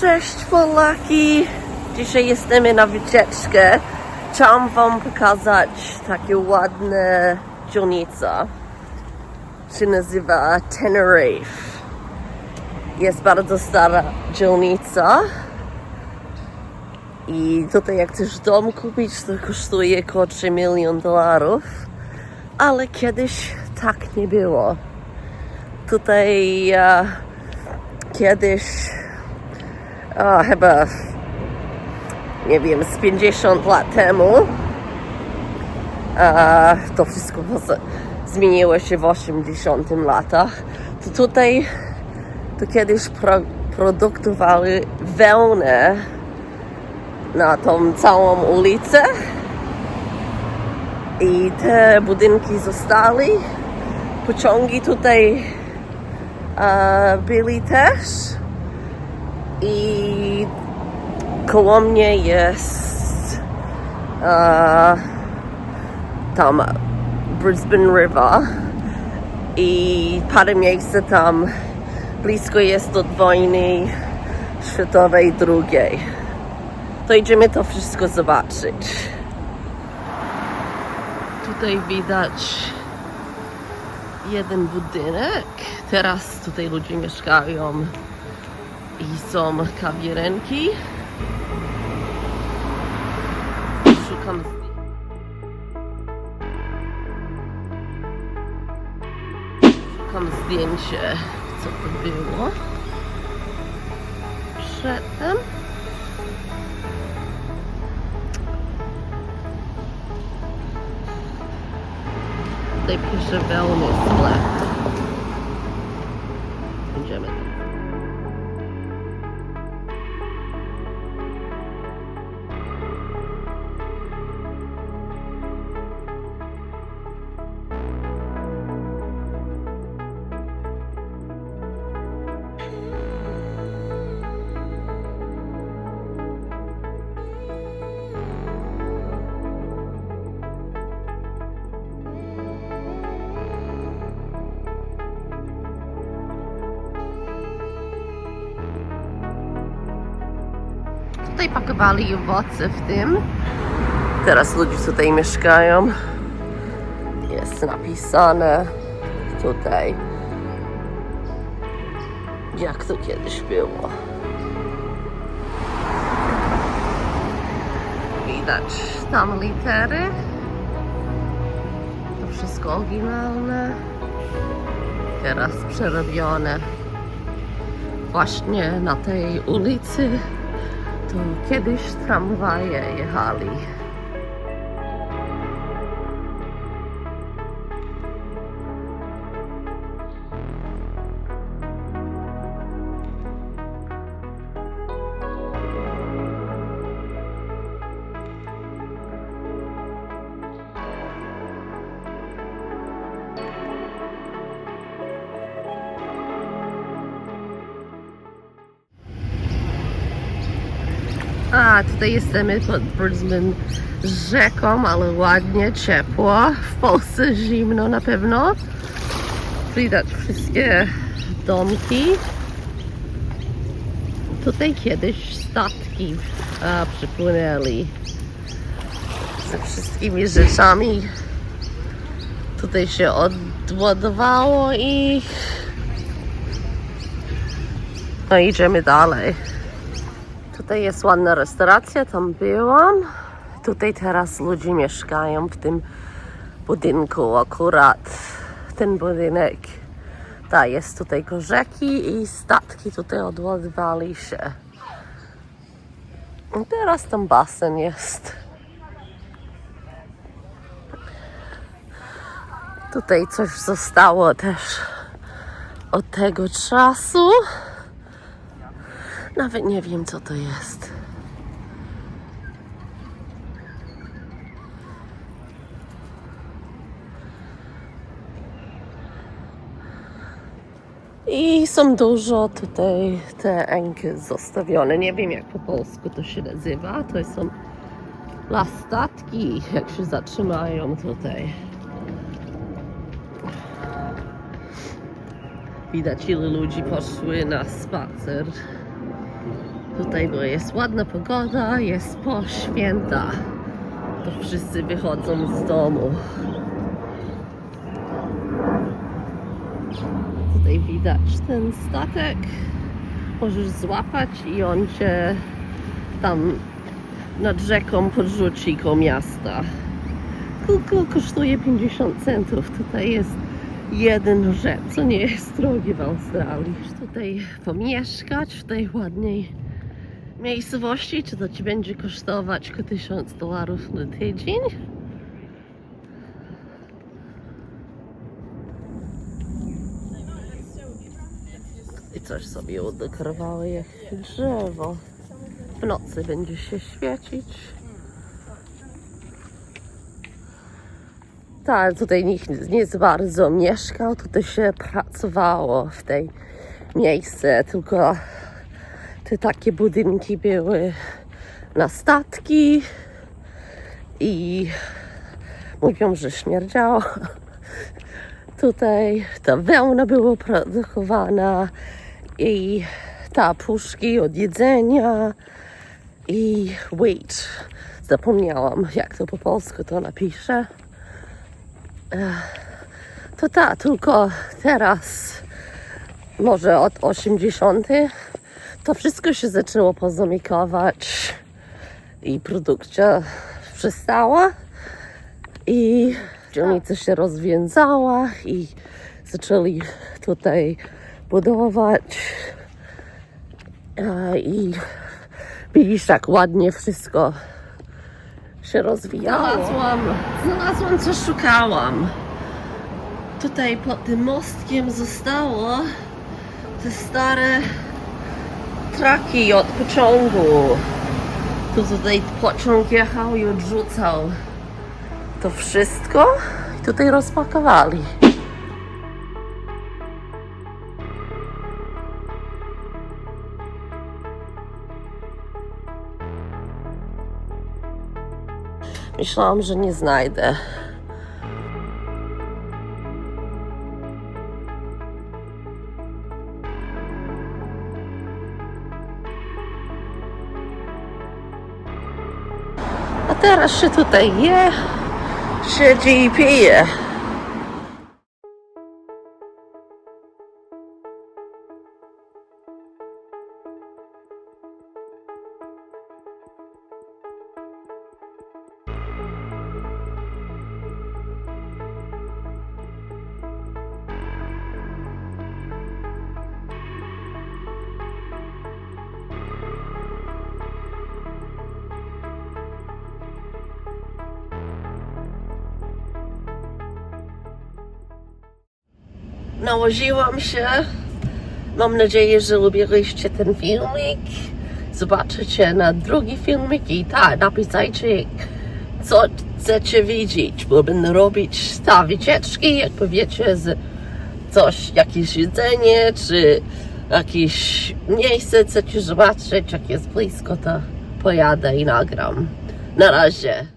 Cześć Polaki! Dzisiaj jesteśmy na wycieczkę. Chciałam Wam pokazać takie ładne dzielnica. Się nazywa Tenerife. Jest bardzo stara dzielnica. I tutaj jak chcesz dom kupić, to kosztuje około 3 milion dolarów. Ale kiedyś tak nie było. Tutaj e, kiedyś o, chyba nie wiem, z 50 lat temu. A, to wszystko zmieniło się w 80 latach. To tutaj to kiedyś pro, produktowali wełnę na tą całą ulicę i te budynki zostały. Pociągi tutaj e, byli też i koło mnie jest e, tam Brisbane River i parę miejsc tam blisko jest od wojny światowej drugiej. To idziemy to wszystko zobaczyć. Tutaj widać jeden budynek. Teraz tutaj ludzie mieszkają i są kawiarenki. Szukam Szukam zdjęcie, co to było. Przedtem. Tutaj pisze wełny sklep. Tutaj pakowali owoce w tym. Teraz ludzie tutaj mieszkają. Jest napisane tutaj, jak to kiedyś było. Widać tam litery. To wszystko oryginalne. Teraz przerobione. Właśnie na tej ulicy to kiedyś tramwaje jechali. A, tutaj jesteśmy pod Brisbane rzeką, ale ładnie, ciepło. W Polsce zimno na pewno. Widać wszystkie domki. Tutaj kiedyś statki a, przypłynęli ze wszystkimi rzeczami. Tutaj się odładowało i no idziemy dalej. Tutaj jest ładna restauracja, tam byłam. Tutaj teraz ludzie mieszkają w tym budynku akurat. Ten budynek. Ta jest tutaj koło rzeki i statki tutaj odładowali się. I teraz tam basen jest. Tutaj coś zostało też od tego czasu. Nawet nie wiem, co to jest. I są dużo tutaj te enki zostawione. Nie wiem, jak po polsku to się nazywa. To są lastatki, jak się zatrzymają tutaj. Widać, ile ludzi poszły na spacer. Tutaj bo jest ładna pogoda, jest po święta. To wszyscy wychodzą z domu. Tutaj widać ten statek. Możesz złapać i on cię tam nad rzeką podrzuci koło miasta. Tylko kosztuje 50 centów. Tutaj jest jeden rzecz, co nie jest drogi w Australii. Tutaj pomieszkać w tej ładnej miejscowości, czy to ci będzie kosztować około 1000 dolarów na tydzień? I coś sobie udekorowały jak drzewo. W nocy będzie się świecić. Tak, tutaj nikt nie bardzo mieszkał, tutaj się pracowało w tej miejsce, tylko te takie budynki były na statki i mówią, że śmierdziało. Tutaj ta wełna była produkowana i ta puszki od jedzenia i wait, zapomniałam jak to po polsku to napiszę. To tak, tylko teraz, może od 80. to wszystko się zaczęło pozamykować i produkcja przestała i dzielnica się rozwiązała i zaczęli tutaj budować E, i widzisz tak ładnie wszystko się rozwijało. Znalazłam, znalazłam co szukałam. Tutaj pod tym mostkiem zostało te stare traki od pociągu. Tu tutaj pociąg jechał i odrzucał to wszystko i tutaj rozpakowali. Myślałam, że nie znajdę. Teraz się tutaj je, i pije. Nałożyłam się. Mam nadzieję, że lubiliście ten filmik. Zobaczycie na drugi filmik i tak, napisajcie co chcecie widzieć, bo będę robić ta wycieczki, jak powiecie, z coś, jakieś jedzenie, czy jakieś miejsce chcecie zobaczyć, jak jest blisko, to pojadę i nagram. Na razie.